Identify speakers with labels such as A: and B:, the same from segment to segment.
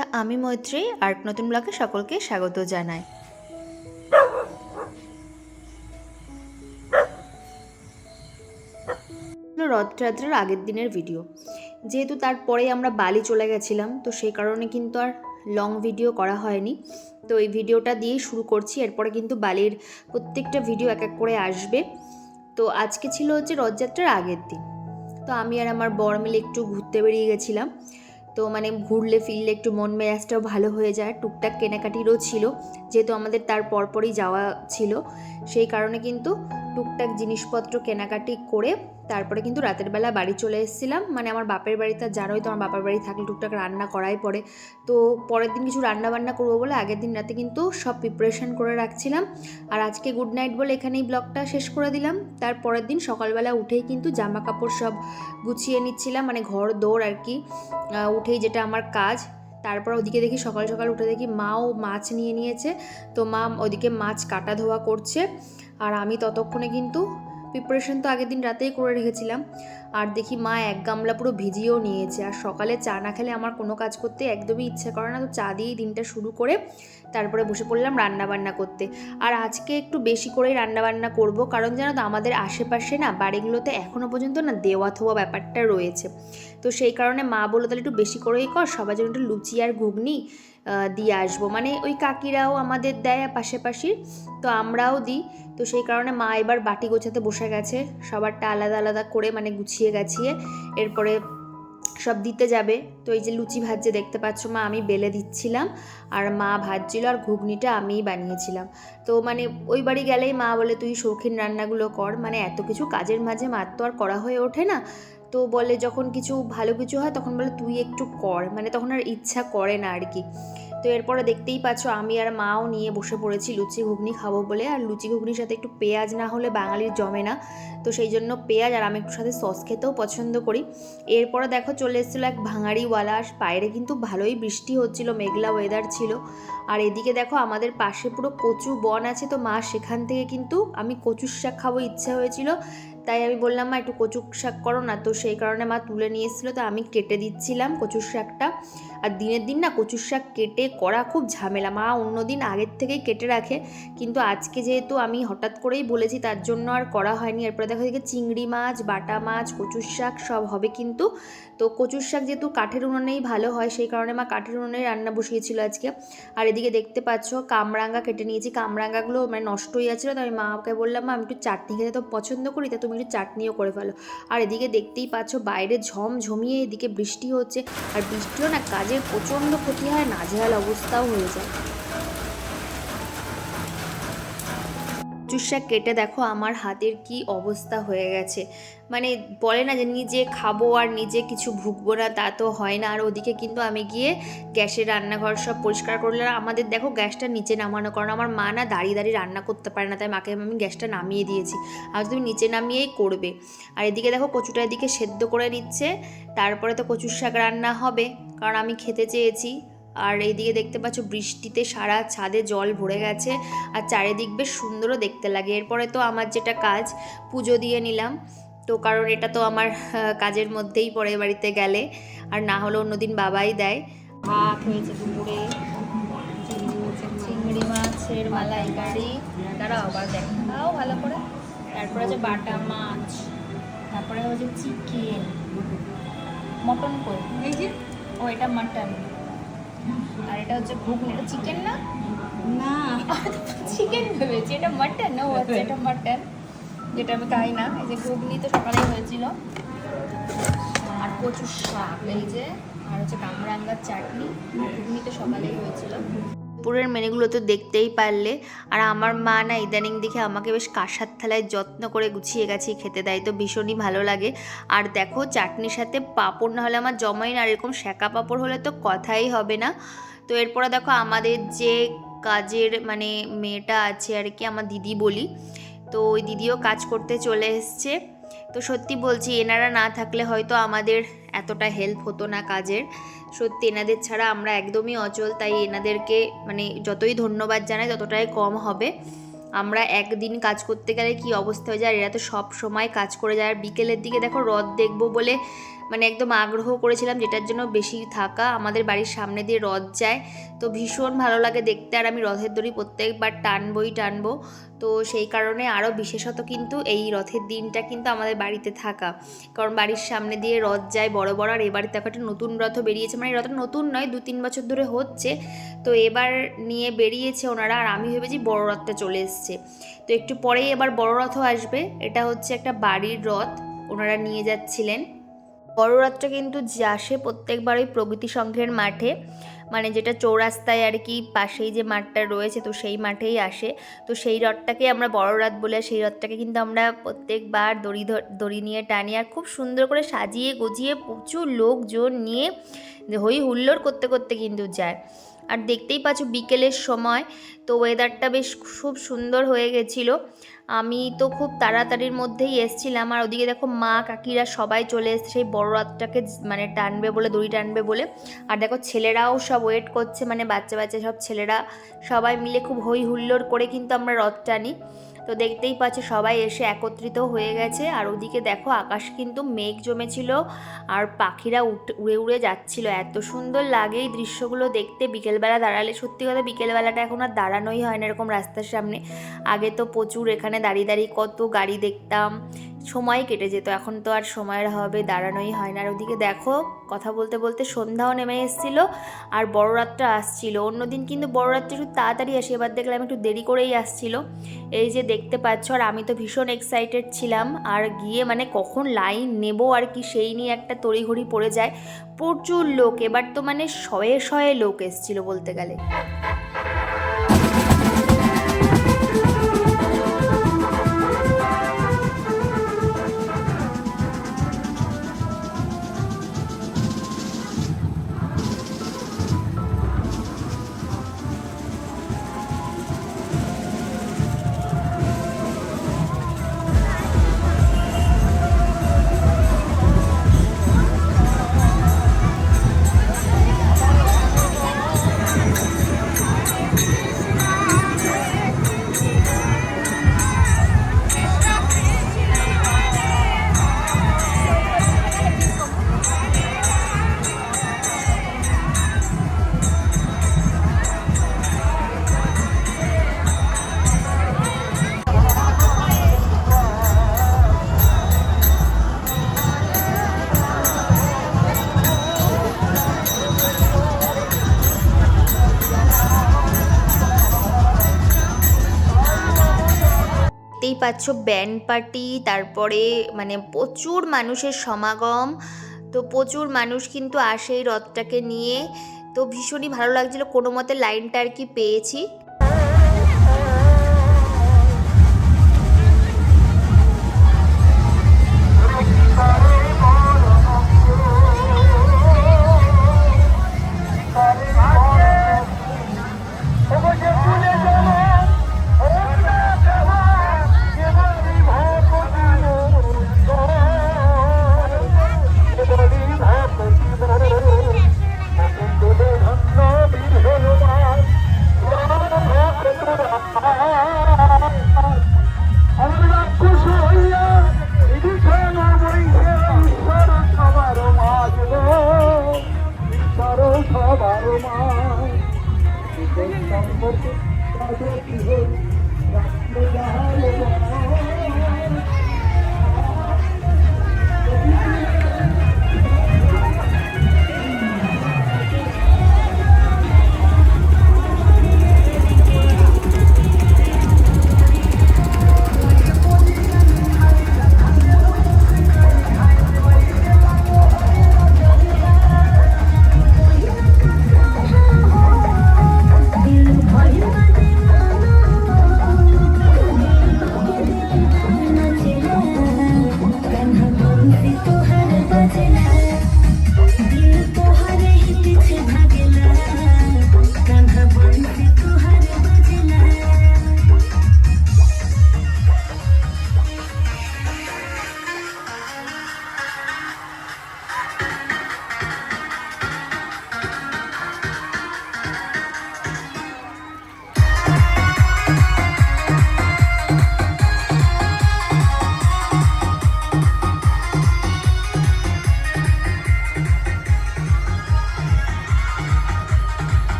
A: বন্ধুরা, আমি মৈত্রী, আর নতুন ব্লগে সকলকে স্বাগত জানাই। রথযাত্রার আগের দিনের ভিডিও। যেহেতু তারপরে আমরা বালি চলে গেছিলাম, তো সেই কারণে কিন্তু আর লং ভিডিও করা হয়নি। তো এই ভিডিওটা দিয়েই শুরু করছি, এরপরে কিন্তু বালির প্রত্যেকটা ভিডিও এক এক করে আসবে। তো আজকে ছিল হচ্ছে রথযাত্রার আগের দিন। তো আমি আর আমার বর মিলে একটু ঘুরতে বেরিয়ে গেছিলাম। তো মানে ঘুরলে ফিরলে একটু মন মেজাজটাও ভালো হয়ে যায়। টুকটাক কেনাকাটিরও ছিল। যেহেতু আমাদের তার পরপরই যাওয়া ছিল, সেই কারণে কিন্তু টুকটাক জিনিসপত্র কেনাকাটি করে তারপরে কিন্তু রাতের বেলা বাড়ি চলে এসেছিলাম। মানে আমার বাপের বাড়িতে জানোই তো আমার বাপের বাড়ি থাকলে টুকটাক রান্না করাই পড়ে। তো পরের দিন কিছু রান্না বান্না করব বলে আগের দিন রাতে কিন্তু সব প্রিপারেশন করে রাখছিলাম। আর আজকে গুড নাইট বলে এখানেই ব্লগটা শেষ করে দিলাম। তার পরের দিন সকালবেলা উঠেই কিন্তু জামা কাপড় সব গুছিয়ে নিচ্ছিলাম। মানে ঘর দৌড় আর কি উঠেই যেটা আমার কাজ। তারপর ওদিকে দেখি সকাল সকাল উঠে দেখি মাও মাছ নিয়ে নিয়েছে। তো মা ওদিকে মাছ কাটা ধোয়া করছে। আর আমি ততক্ষণে কিন্তু প্রিপারেশন তো আগের দিন রাতেই করে রেখেছিলাম। আর দেখি মা এক গামলা পুরো ভিজিয়েও নিয়েছে। আর সকালে চা না খেলে আমার কোনো কাজ করতে একদমই ইচ্ছে করে না। তো চা দিয়েই দিনটা শুরু করে তারপরে বসে পড়লাম রান্নাবান্না করতে। আর আজকে একটু বেশি করেই রান্নাবান্না করব। কারণ জানো তো, আমাদের আশেপাশে না বাড়িগুলোতে এখনও পর্যন্ত না দেওয়া থোয়া ব্যাপারটা রয়েছে। তো সেই কারণে মা বলল, তাহলে একটু বেশি করেই কর। সবাই যেন একটু লুচি আর ঘুগনি দিয়ে আসব। মানে ওই কাকিরাও আমাদের দেয় পাশাপাশি, তো আমরাও দিই। তো সেই কারণে মা এবার বাটি গোছাতে বসে গেছে। সবারটা আলাদা আলাদা করে মানে গুছিয়ে গাছিয়ে এরপরে সব দিতে যাবে। তো এই যে লুচি ভাজছে, দেখতে পাচ্ছ মা, আমি বেলে দিচ্ছিলাম। আর মা ভাজছিল আর ঘুগনিটা আমিই বানিয়েছিলাম। তো মানে ওই বাড়ি গেলেই মা বলে, তুই শৌখিন রান্নাগুলো কর। মানে এত কিছু কাজের মাঝে মার তো আর করা হয়ে ওঠে না। তো বলে যখন কিছু ভালো কিছু হয় তখন বলে, তুই একটু কর। মানে তখন আর ইচ্ছা করে না আর কি। তো এরপরে দেখতেই পাচ্ছ আমি আর মাও নিয়ে বসে পড়েছি লুচি ঘুগনি খাব বলে। আর লুচি ঘুগনির সাথে একটু পেঁয়াজ না হলে বাঙালির জমে না। তো সেই জন্য পেঁয়াজ আর আমি একটু সাথে সস খেতেও পছন্দ করি। এরপরে দেখো চলে এসেছিল এক ভাঙাড়িওয়ালা। আর বাইরে কিন্তু ভালোই বৃষ্টি হচ্ছিল, মেঘলা ওয়েদার ছিল। আর এদিকে দেখো আমাদের পাশে পুরো কচু বন আছে। তো মা সেখান থেকে কিন্তু আমি কচুর শাক খাব ইচ্ছা হয়েছিল। তাই আমি বললাম, মা, একটু কচু শাক করো না। তো সেই কারণে মা তুলে নিয়ে এসেছিল, তো আমি কেটে দিচ্ছিলাম কচুর শাকটা। আর দিনের দিন না কচুর শাক কেটে করা খুব ঝামেলা। মা অন্য দিন আগের থেকেই কেটে রাখে, কিন্তু আজকে যেহেতু আমি হঠাৎ করেই বলেছি তার জন্য আর করা হয়নি। এরপরে দেখো এদিকে চিংড়ি মাছ, বাটা মাছ, কচুর শাক সব হবে কিন্তু। তো কচুর শাক যেহেতু কাঠের উনুনেই ভালো হয়, সেই কারণে মা কাঠের উনুনেই রান্না বসিয়েছিল আজকে। আর এদিকে দেখতে পাচ্ছ কামরাঙ্গা কেটে নিয়েছি। কামরাঙ্গাগুলো মানে নষ্ট হয়ে যাচ্ছিল তো আমি মাকে বললাম, মা, আমি একটু চাটনি খেতে তো পছন্দ করি, তা তুমি একটু চাটনিও করে ফেলো। আর এদিকে দেখতেই পাচ্ছ বাইরে ঝম ঝমিয়ে এদিকে বৃষ্টি হচ্ছে। আর বৃষ্টিও না কাজের প্রচণ্ড ক্ষতি হয়, নাজেহাল অবস্থাও হয়ে যায়। চুষা কেটে দেখো আমার হাতের কি অবস্থা হয়ে গেছে। মানে বলে না যে নিজে খাব আর নিজে কিছু ভুগবো না, তা তো হয় না। আর ওদিকে কিন্তু আমি গিয়ে গ্যাসের রান্নাঘর সব পরিষ্কার করলে আমাদের দেখো গ্যাসটা নিচে নামানো, কারণ আমার মা না দাঁড়িয়ে দাঁড়িয়ে রান্না করতে পারে না, তাই মাকে আমি গ্যাসটা নামিয়ে দিয়েছি। আর তুমি নিচে নামিয়েই করবে। আর এদিকে দেখো কচুটা এদিকে সেদ্ধ করে নিচ্ছে। তারপরে তো কচুর শাক রান্না হবে, কারণ আমি খেতে চেয়েছি। আর এইদিকে দেখতে পাচ্ছ বৃষ্টিতে সারা ছাদে জল ভরে গেছে আর চারিদিক বেশ সুন্দরও দেখতে লাগে। এরপরে তো আমার যেটা কাজ পুজো দিয়ে নিলাম। তো কারণ এটা তো আমার কাজের মধ্যেই পড়ে বাড়িতে গেলে। আর না হলে অন্যদিন বাবাই দেয়। ভাত হয়েছে দুপুরে চিংড়ি মাছের মালাইকারি। দাঁড়াও আবার দেখাও ভালো করে। তারপরে হচ্ছে বাটা মাছ তারপরে হচ্ছে চিকেন। মটন কই?
B: এই যে।
A: ও এটা মাটন। আর এটা হচ্ছে ঘুগনি। এটা চিকেন না?
B: না।
A: চিকেন ভেবেছি। এটা মাটন না হচ্ছে এটা মাটন যেটা আমি খাই না। এই যে ঘুগনি তো সকালেই হয়েছিল। আর প্রচুর শাক এই যে আর হচ্ছে কামরাঙ্গার চাটনি ঘুগনি তো সকালেই হয়েছিল। দুপুরের মেনুগুলো তো দেখতেই পারলে। আর আমার মা না ইদানিং দেখে আমাকে বেশ কাঁসার থালায় যত্ন করে গুছিয়ে গেছি খেতে দেয়, তো ভীষণই ভালো লাগে। আর দেখো, চাটনির সাথে পাঁপড় না হলে আমার জমাই না এরকম শ্যাকা পাঁপড় হলে তো কথাই হবে না। তো এরপরে দেখো, আমাদের যে কাজের মানে মেয়েটা আছে আর কি, আমার দিদি বলি, তো ওই দিদিও কাজ করতে চলে এসছে। তো সত্যি বলছি, এনারা না থাকলে হয়তো আমাদের এতটা হেল্প হতো না কাজের। সত্যি এনাদের ছাড়া আমরা একদমই অচল, তাই এনাদেরকে মানে যতই ধন্যবাদ জানাই, ততটাই কম হবে। আমরা একদিন কাজ করতে গেলে কি অবস্থা হয়ে যায় এরা তো সব সময় কাজ করে যায়। আর বিকেলের দিকে দেখো রথ দেখব বলে মানে একদম আগ্রহ করেছিলাম, যেটার জন্য বেশি থাকা। আমাদের বাড়ির সামনে দিয়ে রথ যায় তো ভীষণ ভালো লাগে দেখতে। আর আমি রথের দড়ি প্রত্যেকবার টানবই টানবো। তো সেই কারণে আরও বিশেষত কিন্তু এই রথের দিনটা কিন্তু আমাদের বাড়িতে থাকা। কারণ বাড়ির সামনে দিয়ে রথ যায় বড় বড়। আর এবারে দেখো একটা নতুন রথও বেরিয়েছে। মানে রথটা নতুন নয়, দু তিন বছর ধরে হচ্ছে। তো এবার নিয়ে বেরিয়েছে ওনারা। আর আমি ভেবেছি বড় রথটা চলে এসছে। তো একটু পরেই এবার বড় রথও আসবে। এটা হচ্ছে একটা বাড়ির রথ। ওনারা নিয়ে যাচ্ছিলেন। বড় রথটা কিন্তু আসে প্রত্যেকবার ওই প্রগতি সংঘের মাঠে। মানে যেটা চৌরাস্তায় আর কি পাশেই যে মাঠটা রয়েছে, তো সেই মাঠেই আসে। তো সেই রথটাকে আমরা বড় রথ বলে, সেই রথটাকে কিন্তু আমরা প্রত্যেকবার দড়ি দড়ি নিয়ে টানি আর খুব সুন্দর করে সাজিয়ে গুজিয়ে প্রচুর লোকজন নিয়ে হই হুল্লোড় করতে করতে কিন্তু যায়। আর দেখতেই পাচ্ছ বিকেলের সময়, তো ওয়েদারটা বেশ খুব সুন্দর হয়ে গেছিল। আমি তো খুব তাড়াতাড়ির মধ্যেই এসছিলাম। আর ওদিকে দেখো মা, কাকিরা সবাই চলে এসছে। সেই বড় রাতটাকে মানে টানবে বলে, দড়ি টানবে বলে। আর দেখো ছেলেরাও সব ওয়েট করছে। মানে বাচ্চা বাচ্চা সব ছেলেরা সবাই মিলে খুব হই হুল্লোড় করে কিন্তু আমরা রথ টানি। তো দেখতেই পাচ্ছি, সবাই এসে একত্রিত হয়ে গেছে। আর ওদিকে দেখো, আকাশ কিন্তু মেঘ জমেছিল আর পাখিরা উড়ে উড়ে যাচ্ছিল। এত সুন্দর লাগে এই দৃশ্যগুলো দেখতে। বিকেলবেলা দাঁড়ালে সত্যি কথা বিকেলবেলাটা এখন আর দাঁড়ানোই হয় না এরকম রাস্তার সামনে। আগে তো প্রচুর এখানে দাঁড়িয়ে দাঁড়িয়ে কত গাড়ি দেখতাম সময় কেটে যেত। এখন তো আর সময়ের হবে দাঁড়ানোই হয় না। আর ওদিকে দেখো, কথা বলতে বলতে সন্ধ্যাও নেমে এসেছিল আর বড় রাতটা আসছিল। অন্যদিন কিন্তু বড় রাতটা একটু তাড়াতাড়ি আসে। এবার দেখলাম একটু দেরি করেই আসছিল। এই যে দেখতে পাচ্ছ, আর আমি তো ভীষণ এক্সাইটেড ছিলাম। আর গিয়ে মানে কখন লাইন নেব আর কি সেই নিয়ে একটা তড়িঘড়ি পড়ে যায়। প্রচুর লোক। এবার তো মানে শয়ে শয়ে লোক এসছিল বলতে গেলে। দেখতেই পাচ্ছ ব্যান্ড পার্টি তারপরে মানে প্রচুর মানুষের সমাগম। তো প্রচুর মানুষ কিন্তু আসে এই রথটাকে নিয়ে। তো ভীষণই ভালো লাগছিল, কোনো মতে লাইনটা আর কি পেয়েছি।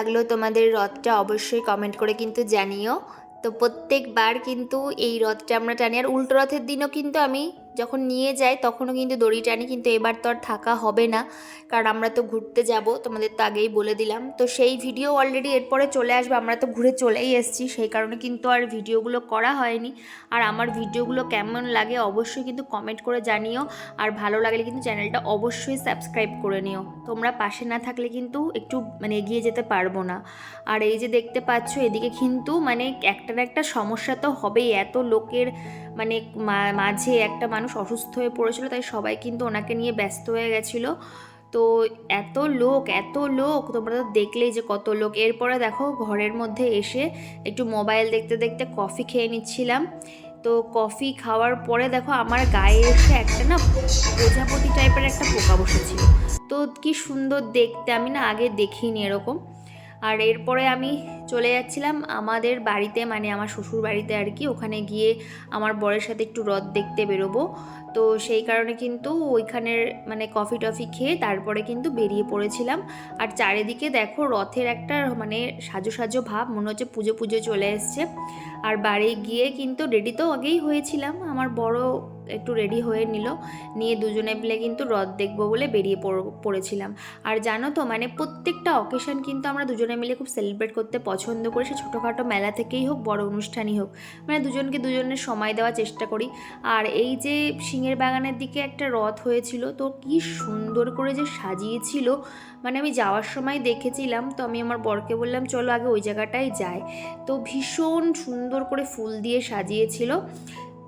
A: লাগল তোমাদের রথটা অবশ্যই কমেন্ট করে কিন্তু জানিও। তো প্রত্যেকবার কিন্তু এই রথটা আমরা টানি। আর উল্টো রথের দিনও কিন্তু আমি যখন নিয়ে যাই তখনও কিন্তু দড়ি টানি কিন্তু এবার তো আর থাকা হবে না। কারণ আমরা তো ঘুরতে যাব, তোমাদের তো আগেই বলে দিলাম। তো সেই ভিডিও অলরেডি এরপরে চলে আসবে, আমরা তো ঘুরে চলেই এসেছি। সেই কারণে কিন্তু আর ভিডিওগুলো করা হয়নি। আর আমার ভিডিওগুলো কেমন লাগে অবশ্যই কিন্তু কমেন্ট করে জানিও। আর ভালো লাগলে কিন্তু চ্যানেলটা অবশ্যই সাবস্ক্রাইব করে নিও। তোমরা পাশে না থাকলে কিন্তু একটু মানে এগিয়ে যেতে পারব না। আর এই যে দেখতে পাচ্ছ, এদিকে কিন্তু মানে একটা না একটা সমস্যা তো হবেই। এত লোকের মানে মাঝে একটা মানুষ অসুস্থ হয়ে পড়েছিল, তাই সবাই কিন্তু ওনাকে নিয়ে ব্যস্ত হয়ে গেছিল। তো এত লোক এত লোক, তোমরা তো দেখলেই যে কত লোক। এরপরে দেখো ঘরের মধ্যে এসে একটু মোবাইল দেখতে দেখতে কফি খেয়ে নিচ্ছিলাম। তো কফি খাওয়ার পরে দেখো আমার গায়ে এসে একটা না প্রজাপতি টাইপের একটা পোকা বসেছিল। তো কি সুন্দর দেখতে, আমি না আগে দেখিনি এরকম। আর এরপরে আমি চলে যাচ্ছিলাম আমাদের বাড়িতে মানে আমার শ্বশুর বাড়িতে আর কি। ওখানে গিয়ে আমার বরের সাথে একটু রথ দেখতে বেরোবো। তো সেই কারণে কিন্তু ওইখানের মানে কফি টফি খেয়ে তারপরে কিন্তু বেরিয়ে পড়েছিলাম। আর চারিদিকে দেখো রথের একটা মানে সাজো সাজো ভাব, মনে হচ্ছে পুজো পুজো চলে এসছে। আর বাড়ি গিয়ে কিন্তু রেডি তো আগেই হয়েছিলাম। আমার বড় একটু রেডি হয়ে নিল। নিয়ে দুজনে মিলে কিন্তু রথ দেখব বলে বেরিয়ে পড়- পড়েছিলাম। আর জানো তো মানে প্রত্যেকটা অকেশন কিন্তু আমরা দুজনে মিলে খুব সেলিব্রেট করতে পছন্দ করি। সে ছোটোখাটো মেলা থেকেই হোক, বড় অনুষ্ঠানই হোক। মানে দুজনকে দুজনের সময় দেওয়ার চেষ্টা করি। আর এই যে সিংহের বাগানের দিকে একটা রথ হয়েছিল, তো কি সুন্দর করে যে সাজিয়েছিল। মানে আমি যাওয়ার সময় দেখেছিলাম, তো আমি আমার বরকে বললাম, চলো আগে ওই জায়গাটায় যাই। তো ভীষণ সুন্দর করে ফুল দিয়ে সাজিয়েছিল।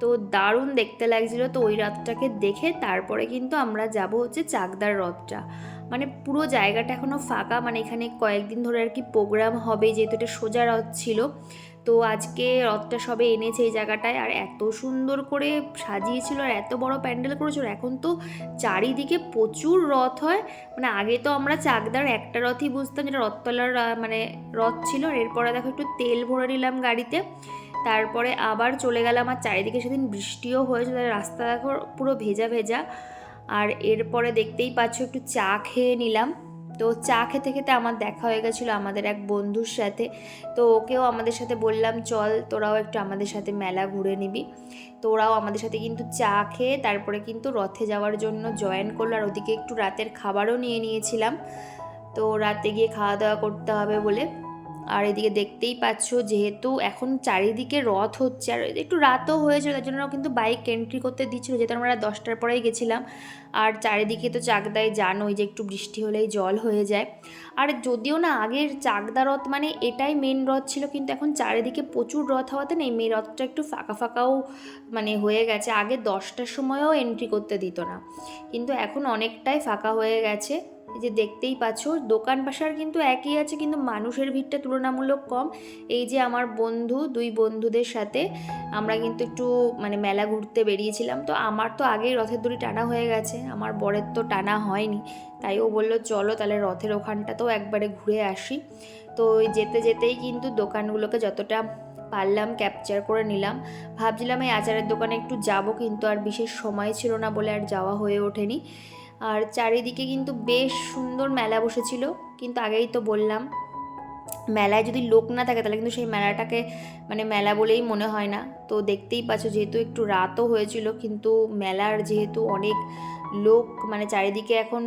A: তো দারুণ দেখতে লাগছিল। তো ওই রথটাকে দেখে তারপরে কিন্তু আমরা যাব হচ্ছে চাকদার রথটা। মানে পুরো জায়গাটা এখনও ফাঁকা। মানে এখানে কয়েকদিন ধরে আর কি প্রোগ্রাম হবে, যেহেতু এটা সোজা রথ ছিল। তো আজকে রথটা সবে এনেছে এই জায়গাটায় আর এত সুন্দর করে সাজিয়েছিল আর এত বড় প্যান্ডেল করেছিল। এখন তো চারিদিকে প্রচুর রথ হয়। মানে আগে তো আমরা চাকদার একটা রথই বুঝতাম যেটা রথতলার মানে রথ ছিল এরপরে দেখো একটু তেল ভরে নিলাম গাড়িতে। তারপরে আবার চলে গেলাম আর চারিদিকে সেদিন বৃষ্টিও হয়েছিল। রাস্তা দেখো পুরো ভেজা ভেজা। আর এরপরে দেখতেই পাচ্ছ একটু চা খেয়ে নিলাম। তো চা খেতে খেতে আমার দেখা হয়ে গেছিল আমাদের এক বন্ধুর সাথে। তো ওকেও আমাদের সাথে বললাম, চল তোরাও একটু আমাদের সাথে মেলা ঘুরে নিবি। তো ওরাও আমাদের সাথে কিন্তু চা খেয়ে তারপরে কিন্তু রথে যাওয়ার জন্য জয়েন করল। আর ওদিকে একটু রাতের খাবারও নিয়ে নিয়েছিলাম। তো রাতে গিয়ে খাওয়া দাওয়া করতে হবে বলে। আর এদিকে দেখতেই পাচ্ছ যেহেতু এখন চারিদিকে রথ হচ্ছে, আর একটু রাতও হয়েছে, তার জন্য কিন্তু বাইক এন্ট্রি করতে দিচ্ছিল, যেহেতু আমরা দশটার পরেই গেছিলাম। আর চারিদিকে তো চাকদায় জানোই যে একটু বৃষ্টি হলেই জল হয়ে যায়। আর যদিও না আগের চাকদা রথ মানে এটাই মেন রথ ছিল, কিন্তু এখন চারিদিকে প্রচুর রথ হওয়াতে না এই মেন রথটা একটু ফাঁকা ফাঁকাও মানে হয়ে গেছে, আগে দশটার সময়ও এন্ট্রি করতে দিত না। কিন্তু এখন অনেকটাই ফাঁকা হয়ে গেছে। এই যে দেখতেই পাচ্ছ, দোকান পাশার কিন্তু একই আছে, কিন্তু মানুষের ভিড়টা তুলনামূলক কম। এই যে আমার বন্ধু, দুই বন্ধুদের সাথে আমরা কিন্তু একটু মানে মেলা ঘুরতে বেরিয়েছিলাম। তো আমার তো আগেই রথের দড়ি টানা হয়ে গেছে, আমার বরের তো টানা হয়নি। তাই ও বলল, চলো তাহলে রথের ওখানটাতেও একবারে ঘুরে আসি। তো যেতে যেতেই কিন্তু দোকানগুলোকে যতটা পারলাম ক্যাপচার করে নিলাম। ভাবছিলাম এই আচারের দোকানে একটু যাব, কিন্তু আর বিশেষ সময় ছিল না বলে আর যাওয়া হয়ে ওঠেনি। আর চারিদিকে কিন্তু বেশ সুন্দর মেলা বসেছিল। কিন্তু আগেই তো বললাম, মেলায় যদি লোক না থাকে তাহলে কিন্তু সেই মেলাটাকে মানে মেলা বলেই মনে হয় না। তো দেখতেই পাচ্ছ যেহেতু একটু রাতও হয়েছিল, কিন্তু মেলার যেহেতু অনেক লোক মানে চারিদিকে এখন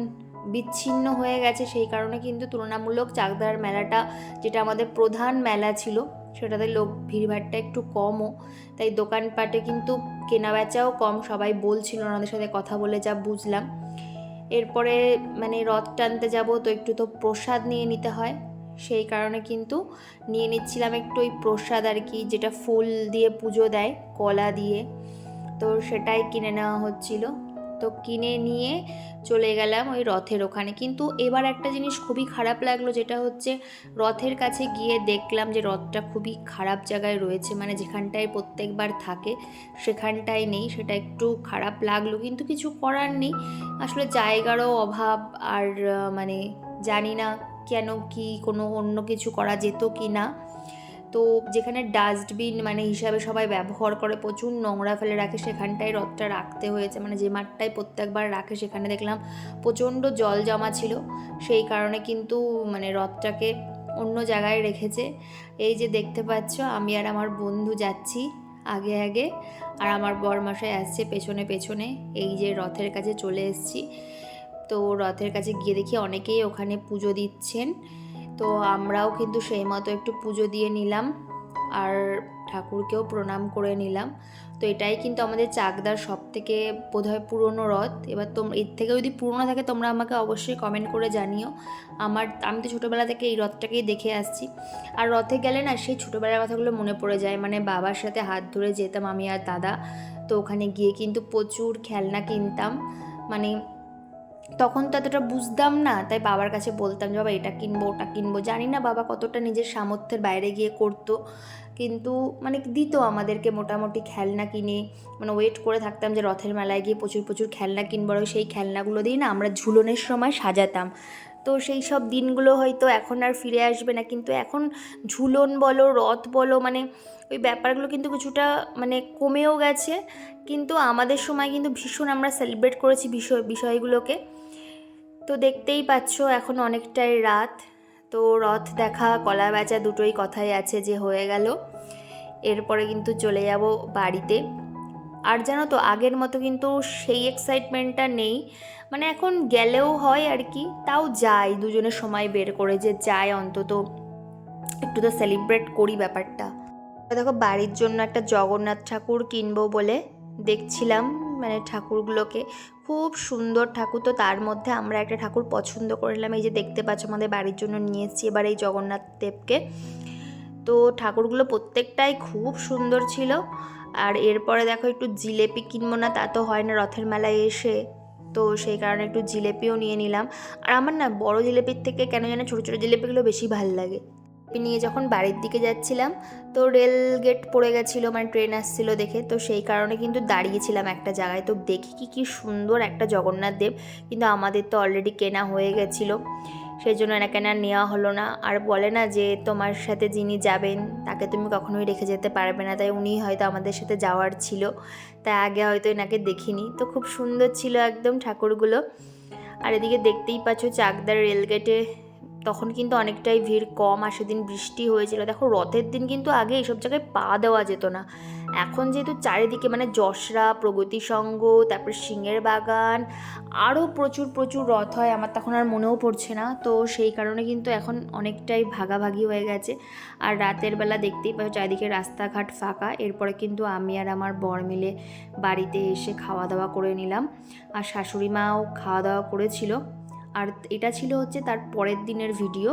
A: বিচ্ছিন্ন হয়ে গেছে, সেই কারণে কিন্তু তুলনামূলক চাকদার মেলাটা যেটা আমাদের প্রধান মেলা ছিল, সেটাতে লোক ভিড়ভাড়টা একটু কমও। তাই দোকানপাটে কিন্তু কেনাবেচাও কম, সবাই বলছিল ওনাদের সাথে কথা বলে যা বুঝলাম। এরপরে মানে রথ টানতে যাব, তো একটু তো প্রসাদ নিয়ে নিতে হয়। সেই কারণে কিন্তু নিয়ে নিচ্ছিলাম একটু ওই প্রসাদ আর কি, যেটা ফুল দিয়ে পুজো দেয়, কলা দিয়ে। তো সেটাই কিনে নেওয়া হচ্ছিল। তো কিনে নিয়ে চলে গেলাম ওই রথের ওখানে। কিন্তু এবার একটা জিনিস খুবই খারাপ লাগল, যেটা হচ্ছে রথের কাছে গিয়ে দেখলাম যে রথটা খুবই খারাপ জায়গায় রয়েছে মানে যেখানটায় প্রত্যেকবার থাকে সেখানটায় নেই, সেটা একটু খারাপ লাগল। কিন্তু কিছু করার নেই, আসলে জায়গারও অভাব আর মানে জানি না কেন কি কোনো অন্য কিছু করা যেত কি না। তো যেখানে ডাস্টবিন মানে হিসাবে সবাই ব্যবহার করে, প্রচুর নোংরা ফেলে রাখে, সেখানটায় রথটা রাখতে হয়েছে। মানে যে মাঠটায় প্রত্যেকবার রাখে, সেখানে দেখলাম প্রচণ্ড জল জমা ছিল। সেই কারণে কিন্তু মানে রথটাকে অন্য জায়গায় রেখেছে। এই যে দেখতে পাচ্ছ, আমি আর আমার বন্ধু যাচ্ছি আগে আগে। আর আমার বরমশাই আসছে পেছনে পেছনে। এই যে রথের কাছে চলে এসেছি। তো রথের কাছে গিয়ে দেখি অনেকেই ওখানে পুজো দিচ্ছেন। তো আমরাও কিন্তু সেই মতো একটু পুজো দিয়ে নিলাম আর ঠাকুরকেও প্রণাম করে নিলাম। তো এটাই কিন্তু আমাদের চাকদার সব থেকে বোধহয় পুরনো রথ। এবার তোম, এর থেকে যদি পুরনো থাকে তোমরা আমাকে অবশ্যই কমেন্ট করে জানিও। আমার, আমি তো ছোটোবেলা থেকে এই রথটাকেই দেখে আসছি। আর রথে গেলে না সেই ছোটোবেলার কথাগুলো মনে পড়ে যায়। মানে বাবার সাথে হাত ধরে যেতাম আমি আর দাদা। তো ওখানে গিয়ে কিন্তু প্রচুর খেলনা কিনতাম। মানে তখন তো এতটা বুঝতাম না, তাই বাবার কাছে বলতাম যে, বাবা, এটা কিনবো, ওটা কিনবো। জানি না বাবা কতটা নিজের সামর্থ্যের বাইরে গিয়ে করতো, কিন্তু মানে দিত আমাদেরকে মোটামুটি খেলনা কিনে। মানে ওয়েট করে থাকতাম যে, রথের মেলায় গিয়ে প্রচুর প্রচুর খেলনা কিনবো সেই খেলনাগুলো দিয়ে না আমরা ঝুলনের সময় সাজাতাম। তো সেই সব দিনগুলো হয়তো এখন আর ফিরে আসবে না, কিন্তু এখন ঝুলন বলো, রথ বলো মানে ওই ব্যাপারগুলো কিন্তু কিছুটা মানে কমেও গেছে। কিন্তু আমাদের সময় কিন্তু ভীষণ আমরা সেলিব্রেট করেছি বিষয়, বিষয়গুলোকে। তো দেখতেই পাচ্ছ এখন অনেকটাই রাত। তো রথ দেখা, কলা বেচা দুটোই কথাই আছে যে হয়ে গেল। এরপরে কিন্তু চলে যাব বাড়িতে। আর জানো তো, আগের মতো কিন্তু সেই এক্সাইটমেন্টটা নেই। মানে এখন গেলেও হয় আর কি, তাও যাই, দুজনে সময় বের করে যে যাই অন্তত। একটু তো সেলিব্রেট করি ব্যাপারটা। দেখো, বাড়ির জন্য একটা জগন্নাথ ঠাকুর কিনবো বলে দেখছিলাম। মানে ঠাকুরগুলোকে। খুব সুন্দর ঠাকুর। তো তার মধ্যে আমরা একটা ঠাকুর পছন্দ করে নিলাম এই যে দেখতে পাচ্ছ, আমাদের বাড়ির জন্য নিয়ে এসেছি এবার এই জগন্নাথ দেবকে। তো ঠাকুরগুলো প্রত্যেকটাই খুব সুন্দর ছিল। আর এরপরে দেখো একটু জিলেপি কিনবো না, তা তো হয় না, রথের মেলায় এসে। তো সেই কারণে একটু জিলেপিও নিয়ে নিলাম। আর আমার না বড় জিলেপির থেকে কেন যেন ছোটো ছোটো জিলেপিগুলো বেশি ভালো লাগে। নিয়ে যখন বাড়ির দিকে যাচ্ছিলাম, তো রেল গেট পড়ে গেছিল মানে ট্রেন আসছিল দেখে, তো সেই কারণে কিন্তু দাঁড়িয়েছিলাম একটা জায়গায়। তো দেখি কি কি সুন্দর একটা জগন্নাথ দেব, কিন্তু আমাদের তো অলরেডি কেনা হয়ে গেছিল সেই জন্য এনাকে আর নেওয়া হলো না। আর বলে না যে, তোমার সাথে যিনি যাবেন, তাকে তুমি কখনোই রেখে যেতে পারবে না। তাই উনি হয়তো আমাদের সাথে যাওয়ার ছিল তাই আগে হয়তো এনাকে দেখিনি। তো খুব সুন্দর ছিল একদম ঠাকুরগুলো। আর এদিকে দেখতেই পাচ্ছ চাকদার রেলগেটে তখন কিন্তু অনেকটাই ভিড় কম আর সেদিন বৃষ্টি হয়েছিল। দেখো, রথের দিন কিন্তু আগে এইসব জায়গায় পা দেওয়া যেত না। এখন যেহেতু চারিদিকে মানে যশরা, প্রগতি তারপর সিংহের বাগান আরও প্রচুর প্রচুর রথ হয়, আমার তখন আর মনেও পড়ছে না। তো সেই কারণে কিন্তু এখন অনেকটাই ভাগাভাগি হয়ে গেছে। আর রাতের বেলা দেখতেই পাচ্ছ চারিদিকে রাস্তাঘাট ফাঁকা। এরপরে কিন্তু আমি আর আমার বর মিলে বাড়িতে এসে খাওয়া দাওয়া করে নিলাম। আর শাশুড়ি মাও খাওয়া দাওয়া করেছিল। আর এটা ছিল হচ্ছে তার পরের দিনের ভিডিও।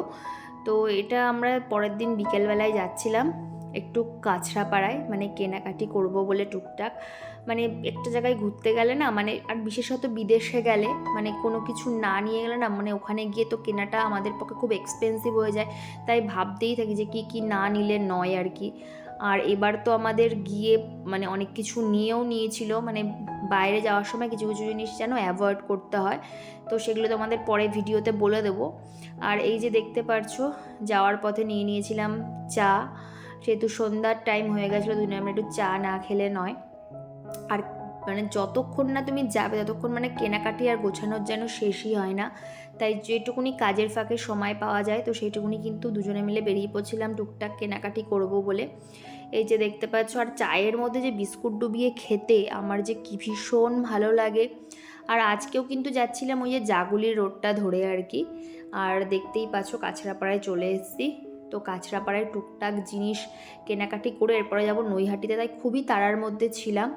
A: তো এটা আমরা পরের দিন বিকেলবেলায় যাচ্ছিলাম একটু কাছড়াপাড়ায় মানে কেনাকাটি করব বলে টুকটাক। মানে একটা জায়গায় ঘুরতে গেলে না মানে আর বিশেষত বিদেশে গেলে মানে কোনো কিছু না নিয়ে গেলে না মানে ওখানে গিয়ে তো কেনাটা আমাদের পক্ষে খুব এক্সপেন্সিভ হয়ে যায়। তাই ভাবতেই থাকি যে কী কী না নিলে নয় আর কি। আর এবার তো আমাদের গিয়ে মানে অনেক কিছু নিয়েও নিয়েছিল মানে বাইরে যাওয়ার সময় কিছু কিছু জিনিস যেন অ্যাভয়েড করতে হয়। তো সেগুলো তোমাদের পরে ভিডিওতে বলে দেবো। আর এই যে দেখতে পারছ, যাওয়ার পথে নিয়ে নিয়েছিলাম চা। সেহেতু সন্ধ্যার টাইম হয়ে গেছিল দুই আমরা একটু চা না খেলে নয়। আর মানে যতক্ষণ না তুমি যাবে, ততক্ষণ মানে কেনাকাটি আর গোছানোর যেন শেষই হয় না। তাই যেটুকুনি কাজের ফাঁকে সময় পাওয়া যায়, তো সেইটুকুনি কিন্তু দুজনে মিলে বেরিয়ে পড়ছিলাম টুকটাক কেনাকাটি করব বলে। এই যে দেখতে পাচ্ছ, আর চায়ের মধ্যে যে বিস্কুট ডুবিয়ে খেতে আমার যে কি ভীষণ ভালো লাগে। আর আজকেও কিন্তু যাচ্ছিলাম ওই যে জাগুলির রোডটা ধরে আর কি। আর দেখতেই পাচ্ছ, কাছড়াপাড়ায় চলে এসেছি। তো কাছড়াপাড়ায় টুকটাক জিনিস কেনাকাটি করে এরপরে যাব নৈহাটিতে, তাই খুবই তাড়ার মধ্যে ছিলাম।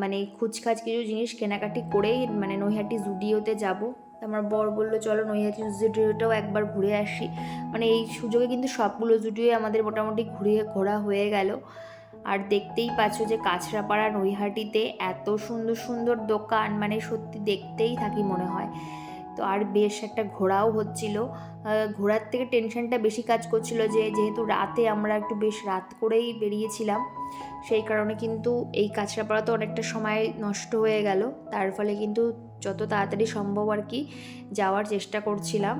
A: মানে খুচখাচ কিছু জিনিস কেনাকাটি করেই মানে নৈহাটি জুডিওতে যাব। আমার বর বলল, চলো নৈহাটি জুডিওটাও একবার ঘুরে আসি। মানে এই সুযোগে কিন্তু সবগুলো জুডিও আমাদের মোটামুটি ঘুরে ঘোরা হয়ে গেল। আর দেখতেই পাচ্ছ যে কাছড়াপাড়া নৈহাটিতে এত সুন্দর সুন্দর দোকান মানে সত্যি দেখতেই থাকি মনে হয়। তো আর বেশ একটা ঘোরাও হচ্ছিল। ঘোরার থেকে টেনশনটা বেশি কাজ করছিল যে যেহেতু রাতে আমরা একটু বেশ রাত করেই বেরিয়েছিলাম, সেই কারণে কিন্তু এই কাছড়াপাড়াতে অনেকটা সময় নষ্ট হয়ে গেল। তার ফলে কিন্তু যত তাড়াতাড়ি সম্ভব আর কি যাওয়ার চেষ্টা করছিলাম।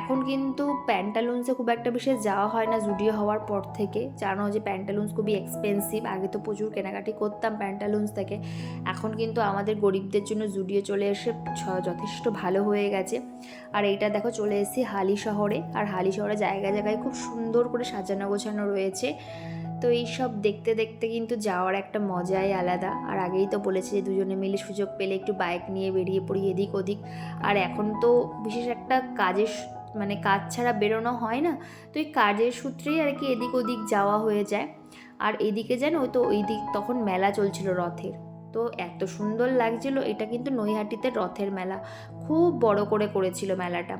A: এখন কিন্তু প্যান্টালুন্সে খুব একটা বিশেষ যাওয়া হয় না জুডিও হওয়ার পর থেকে। জানো যে প্যান্টালুন্স খুবই এক্সপেন্সিভ আগে তো প্রচুর কেনাকাটি করতাম প্যান্টালুন্স থেকে। এখন কিন্তু আমাদের গরিবদের জন্য জুডিও চলে এসে যথেষ্ট ভালো হয়ে গেছে। আর এইটা দেখো চলে এসেছি হালি শহরে। আর হালি শহরে জায়গায় জায়গায় খুব সুন্দর করে সাজানো গোছানো রয়েছে। তো এই সব দেখতে দেখতে কিন্তু যাওয়ার একটা মজাই আলাদা। আর আগেই তো বলেছি যে দুজনে মিলে সুযোগ পেলে একটু বাইক নিয়ে বেরিয়ে পড়ি এদিক ওদিক। আর এখন তো বিশেষ একটা কাজের মানে কাজ ছাড়া বেরোনো হয় না। তো এই কাজের সূত্রেই আর কি এদিক ওদিক যাওয়া হয়ে যায়। আর এদিকে যেন ওই তো ওই দিক তখন মেলা চলছিল রথের। তো এত সুন্দর লাগছিল, এটা কিন্তু নৈহাটিতে রথের মেলা। খুব বড় করে করেছিল মেলাটা।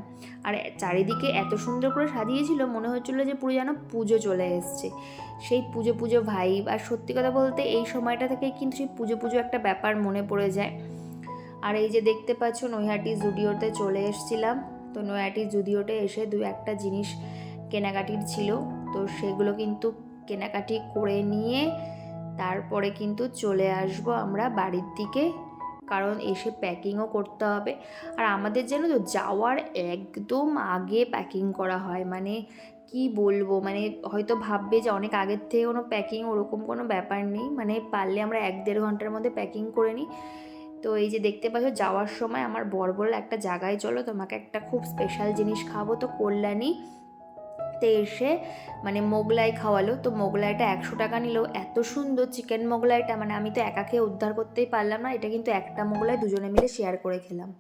A: আর চারিদিকে এত সুন্দর করে সাজিয়েছিল, মনে হচ্ছিল যে পুরো যেন পুজো চলে এসছে। সেই পুজো পুজো ভাইব আর সত্যি কথা বলতে এই সময়টা থেকে কিন্তু সেই পুজো পুজো একটা ব্যাপার মনে পড়ে যায়। আর এই যে দেখতে পাচ্ছ, নৈহাটি জুডিওতে চলে এসেছিলাম। তো নৈহাটি জুডিওতে এসে দু একটা জিনিস কেনাকাটির ছিল। তো সেগুলো কিন্তু কেনাকাটি করে নিয়ে তারপরে কিন্তু চলে আসব আমরা বাড়ির দিকে, কারণ এসে প্যাকিংও করতে হবে। আর আমাদের যেন তো যাওয়ার একদম আগে প্যাকিং করা হয় মানে কি বলব মানে হয়তো ভাববে যে অনেক আগের থেকে কোনো প্যাকিং ওরকম কোনো ব্যাপার নেই মানে পারলে আমরা এক দেড় ঘণ্টার মধ্যে প্যাকিং করে নিই। তো এই যে দেখতে পাচ্ছ, যাওয়ার সময় আমার বর একটা জায়গায় চলো, তোমাকে একটা খুব স্পেশাল জিনিস খাব, তো কল্যাণী। তে এসে মানে মোগলাই খাওয়ালো। তো মোগলাইটা একশো টাকা নিল। এত সুন্দর চিকেন মোগলাইটা মানে আমি তো একা খেয়ে উদ্ধার করতেই পারলাম না। এটা কিন্তু একটা মোগলাই দুজনে মিলে শেয়ার করে খেলাম।